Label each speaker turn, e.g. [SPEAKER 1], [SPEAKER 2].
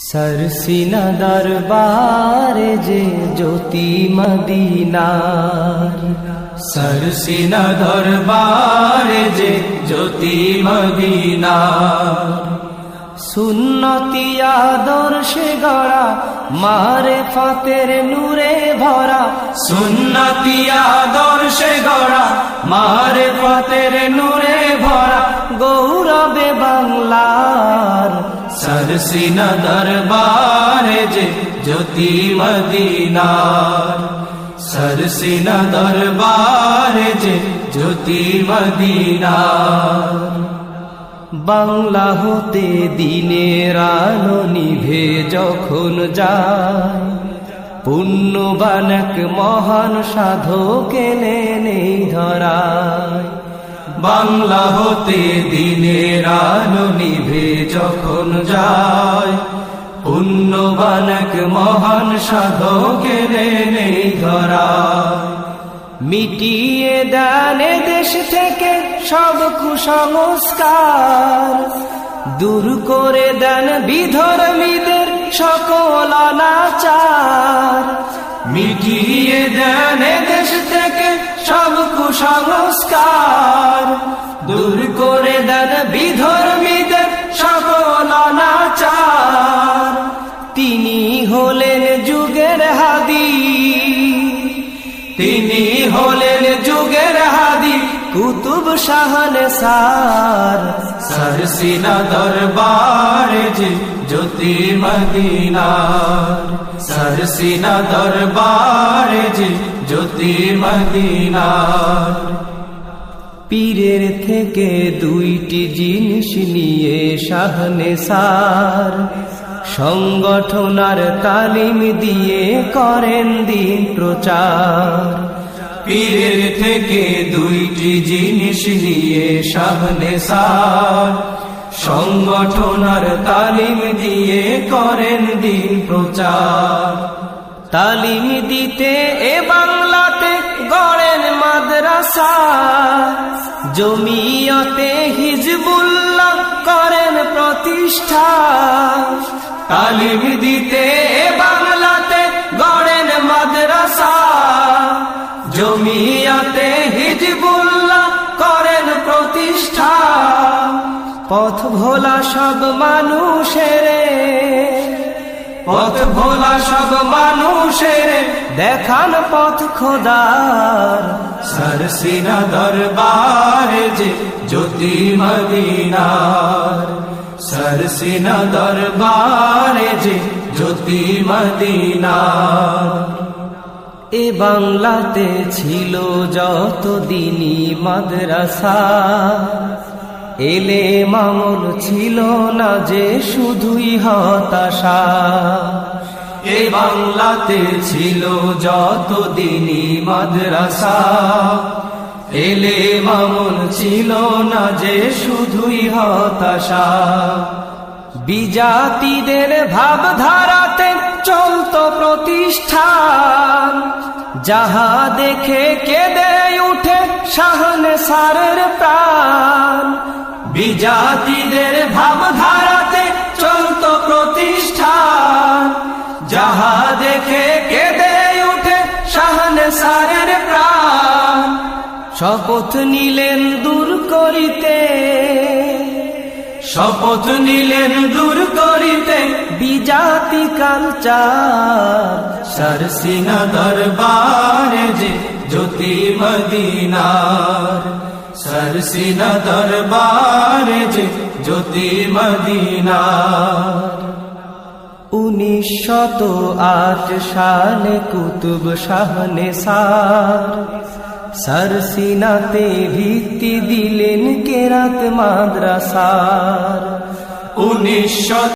[SPEAKER 1] সরসিনা দরবারে যে জ্যোতি মদিনার
[SPEAKER 2] সরসিনা দরবারে যে জ্যোতি মদিনার
[SPEAKER 1] সুন্নতি আদর্শে গড়া মারে ফাতের নূরে ভরা
[SPEAKER 2] সুন্নতি আদর্শে গড়া
[SPEAKER 1] মারে ফাতের নূরে
[SPEAKER 2] সরসিনা দরবারে যে জ্যোতি মদিনার। সরসিনা দরবারে যে জ্যোতি মদিনার।
[SPEAKER 1] বাংলা হতে দিনের আলো নিভে যখন যায়, পুণ্যবান এক মহান সাধক এলেন ধরায়।
[SPEAKER 2] বাংলা হতে দিনের আলো নিভে যখন যায়, পুণ্যবান এক মহান সাধক এলেন এই ধরায়।
[SPEAKER 1] মিটিয়ে দানে দেশ থেকে সব কুসংস্কার, দূর করে দেন বিধর্মীদের সকল অনাচার। যুগের হাদি।
[SPEAKER 2] তিনি হলেন যুগের হাদি।
[SPEAKER 1] কুতুব শাহন সার
[SPEAKER 2] সরসিনা দরবারে যে জ্যোতি মদিনার সরসিনা দরবারে যে জ্যোতি মদিনার
[SPEAKER 1] পীরের থেকে দুইটি জিনিস নিয়ে শাহনে সার সংগঠনার তালিম দিয়ে করেন দিন প্রচার।
[SPEAKER 2] পীরের থেকে দুইটি জিনিস নিয়ে সামনে সার। সংগঠনার তালিম দিয়ে করেন দিন প্রচার।
[SPEAKER 1] তালিম দিতে এ বাংলাতে গড়েন মাদ্রাসা। জমিয়তে হিজবুল্লাহ করেন প্রতিষ্ঠা।
[SPEAKER 2] তালিম দিতে বাংলাতে
[SPEAKER 1] গড়েন মাদ্রাসা। জমিয়াতে হিজবুল্লাহ করেন প্রতিষ্ঠা। পথ ভোলা সব মানুষের।
[SPEAKER 2] পথ ভোলা সব মানুষের
[SPEAKER 1] দেখান পথ খোদার।
[SPEAKER 2] সরসিনা দরবার যে জ্যোতি মদিনার সরসিনা দরবারে যে জ্যোতি মদিনার
[SPEAKER 1] এ বাংলাতে ছিল যত দিনই মাদ্রাসা এলে মামল ছিল না যে শুধুই হতাশা।
[SPEAKER 2] এ বাংলাতে ছিল যত দিনই মাদ্রাসা এলে মামুন ছিল না যে শুধুই হতাশা।
[SPEAKER 1] বিজাতিদের ভাবধারাতে চলত প্রতিষ্ঠান। যাহা দেখে কেঁদে উঠে শাহনে সারের প্রাণ।
[SPEAKER 2] বিজাতিদের ভাবধারাতে চলত প্রতিষ্ঠান। যাহা দেখে কেঁদে
[SPEAKER 1] শপথ নিলেন দূর করিতে।
[SPEAKER 2] শপথ নিলেন দূর করিতে।
[SPEAKER 1] বিজাতি কালচার
[SPEAKER 2] সরসিনা দরবারে যে জ্যোতি মদিনার। সরসিনা দরবারে যে জ্যোতি মদিনার।
[SPEAKER 1] উনিশশত আট সালে কুতুব শাহনে সার সরসিনাতে ভিত্তি দিলেন কেরাত মাদ্রাসার
[SPEAKER 2] উনিশশো